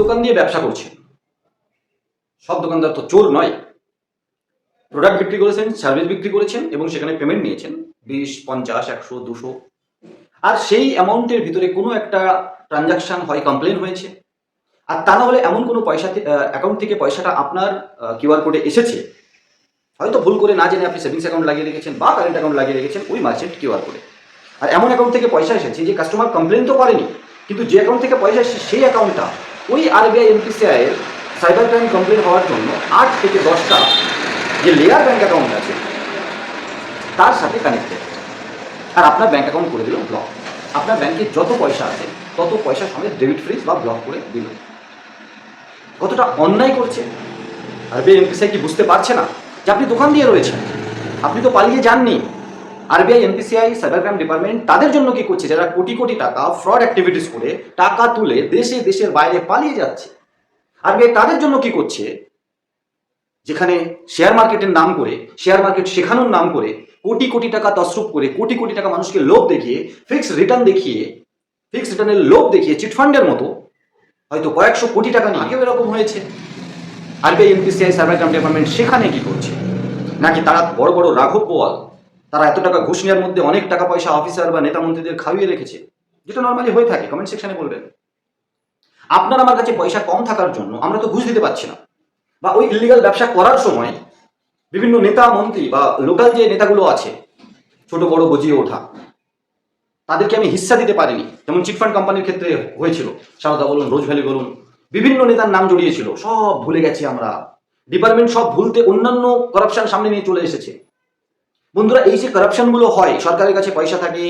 দোকান দিয়ে ব্যবসা করছেন। সব দোকানদার তো চোর নয়। প্রোডাক্ট বিক্রি করেছেন সার্ভিস বিক্রি করেছেন এবং সেখানে পেমেন্ট নিয়েছেন। বিশ, পঞ্চাশ, একশো, দুশো। আর সেই অ্যামাউন্টের ভিতরে কোনো একটা ট্রানজাকশন হয় কমপ্লেন হয়েছে। আর তা না হলে এমন কোনো পয়সা অ্যাকাউন্ট থেকে পয়সাটা আপনার কিউআর কোডে এসেছে। হয়তো ভুল করে না জেনে আপনি সেভিংস অ্যাকাউন্ট লাগিয়ে রেখেছেন বা কারেন্ট অ্যাকাউন্ট লাগিয়ে রেখেছেন ওই মার্চেন্ট কিউআর কোডে আর এমন অ্যাকাউন্ট থেকে পয়সা এসেছে যে কাস্টমার কমপ্লেন তো করেনি, কিন্তু যে অ্যাকাউন্ট থেকে পয়সা এসেছে সেই অ্যাকাউন্টটা ওই আরবিআই, এনপিসিআই এর সাইবার ক্রাইম কমপ্লেন হওয়ার জন্য আট থেকে দশটা যে লেয়ার ব্যাঙ্ক অ্যাকাউন্ট আছে, তার সাথে কানেক্টেড আর আপনার ব্যাঙ্ক অ্যাকাউন্ট করে দিল ব্লক আপনার ব্যাংকে যত পয়সা আছে, তত পয়সা সঙ্গে ডেবিট ফ্রিজ বা ব্লক করে দিল। কতটা অন্যায় করছে? আরবিআই, এনপিসিআই কি বুঝতে পারছে না যে আপনি দোকান দিয়ে রয়েছেন? আপনি তো পালিয়ে যাননি। RBI, NPCI cyber crime department, তাদের জন্য কি করছে? যারা কোটি কোটি টাকা ফ্রড অ্যাক্টিভিটিস করে টাকা তুলে দেশে, দেশের বাইরে পালিয়ে যাচ্ছে। আরবিআই তাদের জন্য কি করছে? যেখানে শেয়ার মার্কেটের নাম করে শেয়ার মার্কেট শেখানোর নাম করে, কোটি কোটি টাকা তসরুপ করে, কোটি কোটি টাকা মানুষকে লোভ দেখিয়ে ফিক্সড রিটার্ন দেখিয়ে ফিক্সড রিটার্নের লোভ দেখিয়ে চিটফান্ডের মতো, হয়তো কয়েকশো কোটি টাকা নিয়ে আগেও এরকম হয়েছে। RBI, NPCI cyber crime department সেখানে কি করছে? নাকি তারা বড় বড় রাঘব পোয়াল তারা এত টাকা ঘুষ নেওয়ার মধ্যে অনেক টাকা পয়সা অফিসার বা নেতা মন্ত্রীদের খাইয়ে রেখেছে। যেটা নর্মালি হয়ে থাকে কমেন্ট সেকশনে বলবেন। আপনার আমার কাছে পয়সা কম থাকার জন্য আমরা তো ঘুষ দিতে পারছি না। বা ওই ইলিগাল ব্যবসা করার সময় বিভিন্ন নেতা মন্ত্রী বা লোকাল যে নেতাগুলো আছে, ছোট, বড়, গজিয়ে ওঠা, তাদেরকে আমি হিস্সা দিতে পারিনি। যেমন চিটফান্ড কোম্পানির ক্ষেত্রে হয়েছিল, সারদা বলুন রোজ ভ্যালি বলুন, বিভিন্ন নেতার নাম জড়িয়েছিল, সব ভুলে গেছি আমরা। ডিপার্টমেন্ট সব ভুলতে অন্যান্য করাপশন সামনে নিয়ে চলে এসেছে। বন্ধুরা, এই যে করাপশনগুলো হয়, সরকারের কাছে পয়সা থাকে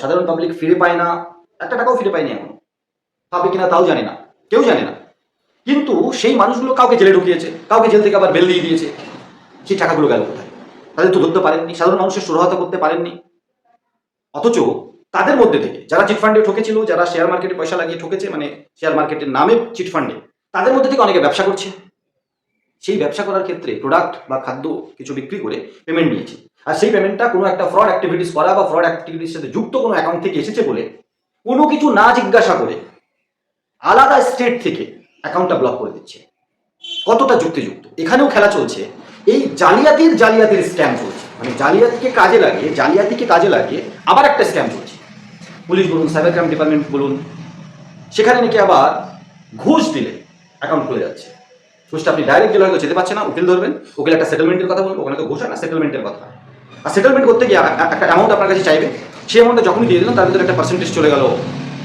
সাধারণ পাবলিক ফিরে পায় না, একটা টাকাও ফিরে পায়নি এখন। পাবে কিনা তাও জানে না, কেউ জানে না। কিন্তু সেই মানুষগুলো কাউকে জেলে ঢুকিয়েছে, কাউকে জেল থেকে আবার বেল দিয়ে দিয়েছে, সেই টাকাগুলো গেল কোথায়? তাদের তো ধরতে পারেননি, সাধারণ মানুষের সুরাহতা করতে পারেননি। অথচ তাদের মধ্যে থেকে, যারা চিটফান্ডে ঠকেছিল, যারা শেয়ার মার্কেটে পয়সা লাগিয়ে ঠকেছে মানে শেয়ার মার্কেটের নামে চিটফান্ডে তাদের মধ্যে থেকে অনেকে ব্যবসা করছে। সেই ব্যবসা করার ক্ষেত্রে প্রোডাক্ট বা খাদ্য কিছু বিক্রি করে পেমেন্ট নিয়েছে। আর সেই পেমেন্টটা কোনো একটা ফ্রড অ্যাক্টিভিটিস করা বা ফ্রড অ্যাক্টিভিটির সাথে যুক্ত কোনো অ্যাকাউন্ট থেকে এসেছে বলে কোনো কিছু না জিজ্ঞাসা করে আলাদা স্টেট থেকে অ্যাকাউন্টটা ব্লক করে দিচ্ছে। কতটা যুক্তিযুক্ত? এখানেও খেলা চলছে। এই জালিয়াতির জালিয়াতির স্ক্যাম চলছে। মানে জালিয়াতিকে কাজে লাগিয়ে, জালিয়াতিকে কাজে লাগিয়ে আবার একটা স্ক্যাম চলছে। পুলিশ বলুন সাইবার ক্রাইম ডিপার্টমেন্ট বলুন, সেখানে নাকি আবার ঘুষ দিলে অ্যাকাউন্ট খুলে যাচ্ছে। ঘুষটা আপনি ডাইরেক্ট গেলে হয়তো যেতে পারছে না, উকিল ধরবেন, উকিল একটা সেটেলমেন্টের কথা বলব, ওখানে তো ঘুষ না সেটেলমেন্টের কথা। আর সেটেলমেন্ট করতে গিয়ে একটা অ্যামাউন্ট আপনার কাছে চাইবে, সেই অ্যামাউন্টটা যখনই দিয়ে দিলাম তার ভিতরে একটা পার্সেন্টেজ চলে গেল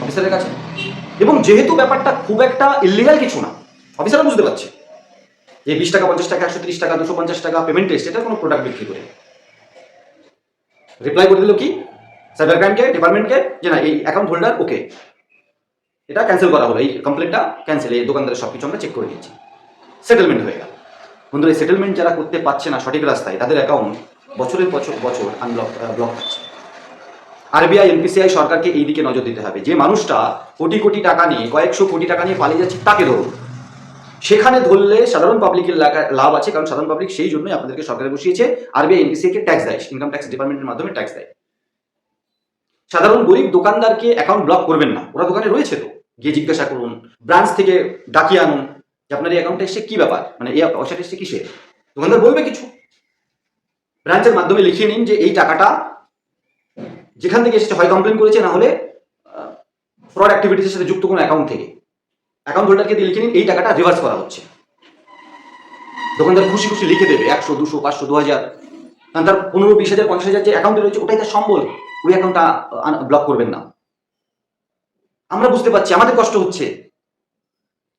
অফিসারের কাছে। এবং যেহেতু ব্যাপারটা খুব একটা ইলিগাল কিছু না অফিসাররা বুঝতে পারছে। যে বিশ টাকা, পঞ্চাশ টাকা, একশো তিরিশ টাকা, দুশো পঞ্চাশ টাকা পেমেন্ট এসছে এটা কোনো প্রোডাক্ট বিক্রি করে। রিপ্লাই করে দিল কি? সাইবার ক্রাইমকে ডিপার্টমেন্টকে যে না, এই অ্যাকাউন্ট হোল্ডার ওকে এটা ক্যান্সেল করা হলো, এই কমপ্লেনটা ক্যান্সেল এই দোকানদারের সব কিছু আমরা চেক করে নিয়েছি। সেটেলমেন্ট হয়ে গেল। বন্ধুরা, এই সেটেলমেন্ট যারা করতে পারছে না সঠিক রাস্তায়, তাদের অ্যাকাউন্ট বছরের বছর বছর আনব্লক ব্লক হচ্ছে আরবিআই এনপিসিআই সরকারকে এই দিকে নজর দিতে হবে। যে মানুষটা কোটি কোটি টাকা নিয়ে, কয়েকশো কোটি টাকা নিয়ে পালিয়ে যাচ্ছে, তাকে ধরুন। সেখানে ধরলে সাধারণ পাবলিকের লাভ আছে, কারণ সাধারণ পাবলিক সেই জন্যই আপনাদেরকে সরকারে বসিয়েছে। আরবিআই এনপিসিআই কে ট্যাক্স দেয় ইনকাম ট্যাক্স ডিপার্টমেন্টের মাধ্যমে ট্যাক্স দেয়। সাধারণ গরিব দোকানদারকে অ্যাকাউন্ট ব্লক করবেন না। ওরা দোকানে রয়েছে তো। গিয়ে জিজ্ঞাসা করুন ব্রাঞ্চ থেকে ডাকিয়ে আনুন যে আপনার এই অ্যাকাউন্টে এসে কি ব্যাপার? মানে এই পয়সাটা এসে কিসে দোকানদার বলবে কিছু। ব্রাঞ্চের মাধ্যমে লিখিয়ে নিন যে এই টাকাটা যেখান থেকে এসেছে, হয় কমপ্লেন করেছে, না হলে ফ্রড অ্যাক্টিভিটিসের সাথে যুক্ত কোনো অ্যাকাউন্ট থেকে। অ্যাকাউন্ট হোল্ডারকে দিয়ে লিখে নিন, এই টাকাটা রিভার্স করা হচ্ছে। দোকানদার খুশি খুশি লিখে দেবে, একশো, দুশো, পাঁচশো, দু হাজার। কারণ তার পনেরো, বিশ হাজার, পঞ্চাশ হাজার যে অ্যাকাউন্টে রয়েছে, ওটাই তার সম্বল। ওই অ্যাকাউন্টটা ব্লক করবেন না। আমরা বুঝতে পারছি, আমাদের কষ্ট হচ্ছে।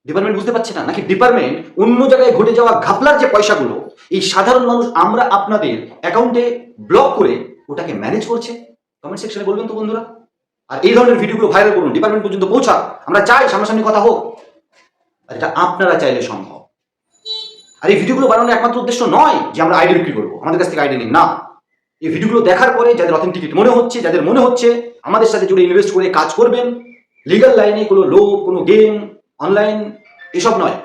ডিপার্টমেন্ট বুঝতে পারছে না, নাকি ডিপার্টমেন্ট অন্য জায়গায় ঘটে যাওয়া ঘাপলার যে পয়সাগুলো, এই সাধারণ মানুষ আমরা আপনাদের অ্যাকাউন্টে ব্লক করে ওটাকে ম্যানেজ করছে? কমেন্ট সেকশনে বলবেন তো বন্ধুরা। আর এই ধরনের ভিডিওগুলো ভাইরাল করুন ডিপার্টমেন্ট পর্যন্ত পৌঁছা আমরা চাই সামনাসামনি কথা হোক। আর এটা আপনারা চাইলে সম্ভব। আর এই ভিডিওগুলো বানানোর একমাত্র উদ্দেশ্য নয় যে আমরা আইডি বিক্রি করব। আমাদের কাছ থেকে আইডি নিন, না। এই ভিডিওগুলো দেখার পরে যাদের অথেন্টিকিট মনে হচ্ছে, যাদের মনে হচ্ছে, আমাদের সাথে জুড়ে ইনভেস্ট করে কাজ করবেন। লিগাল লাইনে কোনো লোভ কোনো গেম অনলাইন এসব নয়,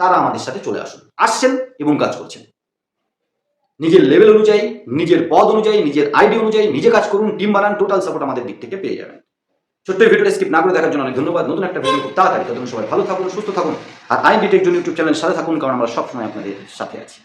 তারা আমাদের সাথে চলে আসুন, আসছেন এবং কাজ করছেন। নিজের লেভেল অনুযায়ী, নিজের পদ অনুযায়ী, নিজের আইডি অনুযায়ী নিজে কাজ করুন টিম বানান টোটাল সাপোর্ট আমাদের দিক থেকে পেয়ে যাবেন। ছোট্ট ভিডিওটা স্কিপ না করে দেখার জন্য অনেক ধন্যবাদ। নতুন একটা ভিডিও খুব তাড়াতাড়ি। ততক্ষণ সবাই ভালো থাকুন, সুস্থ থাকুন। আর আইন ডিটেক জন্য ইউটিউব চ্যানেল সাথে থাকুন, কারণ আমরা সবসময় আপনাদের সাথে আছি।